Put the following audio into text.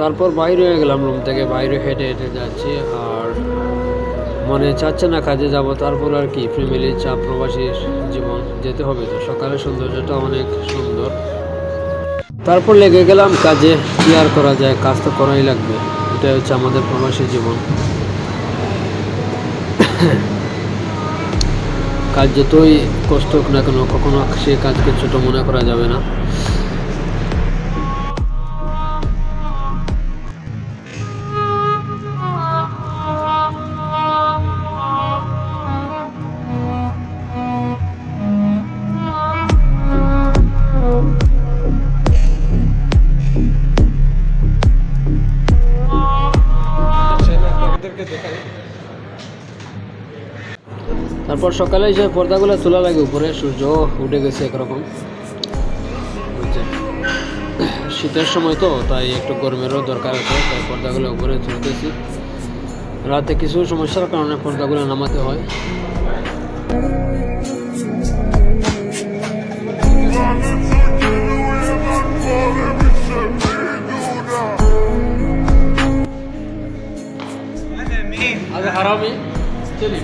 তারপর বাইরে হয়ে গেলাম রুম থেকে, বাইরে হেঁটে হেঁটে যাচ্ছি আর মনে চাচ্ছে না কাজে যাব। তারপর আর কি ফ্যামিলি চাপ, প্রবাসীর জীবন যেতে হবে তো। সকালের সৌন্দর্যটা অনেক সুন্দর। তারপর লেগে গেলাম কাজে, কি আর করা যায়, কাজ তো করাই লাগবে। এটাই হচ্ছে আমাদের প্রবাসী জীবন। কাজ যতই কষ্ট হোক না কেন, কখনো সেই কাজকে ছোটো মনে করা যাবে না। তারপর সকালে এসে পর্দাগুলো তোলা লাগে উপরে, সূর্য উঠে গেছে একরকম। শীতের সময় তো, তাই একটু গরমেরও দরকার আছে, তাই পর্দাগুলো উপরে তুলতেছি। রাতে কিছু সমস্যার কারণে পর্দাগুলো নামাতে হয়। আগে হারামি। Tabii.